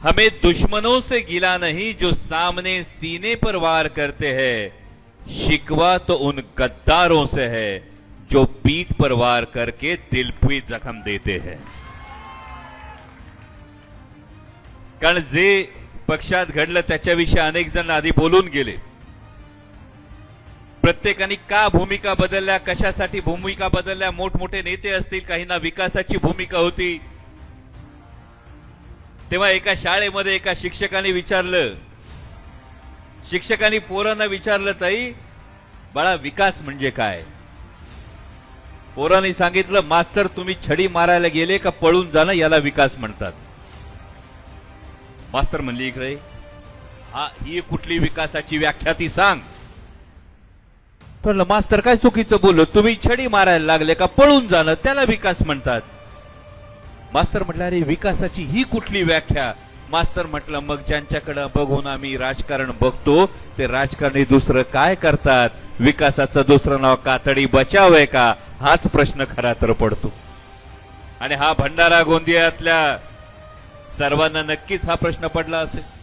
हमें दुश्मनों से गिला नहीं जो सामने सीने पर वार करते हैं। शिकवा तो उन गद्दारों से है जो पीठ पर वार करके दिल पे जखम देते हैं। कारण जे पक्षात घडलं त्याच्याविषयी अनेक जण आधी बोलून गेले। प्रत्येकाने का भूमिका बदलल्या कशासाठी भूमिका बदलल्या मोठमोठे नेते असतील काहींना विकासाची भूमिका होती तेव्हा एका शाळेमध्ये एका शिक्षकाने विचारलं शिक्षकांनी पोरांना विचारलं ताई बाळा विकास म्हणजे काय? पोरांनी सांगितलं मास्तर तुम्ही छडी मारायला गेले का पळून जाणं याला विकास म्हणतात. मास्तर म्हणली इकडे हा ही कुठली विकासाची व्याख्या ती सांग. मास्तर काय चुकीचं बोललो? तुम्ही छडी मारायला लागले का पळून जाणं? त्याला विकास म्हणतात. मास्तर म्हटलं अरे विकासाची ही कुठली व्याख्या? मास्तर म्हटलं मग ज्यांच्याकडे बघून आम्ही राजकारण बघतो ते राजकारणी दुसरं काय करतात? विकासाचं दुसरं नाव कातडी बचाव आहे का? हाच प्रश्न खरा तर पडतो. आणि हा भंडारा गोंदियातल्या सर्वांना नक्कीच हा प्रश्न पडला असेल.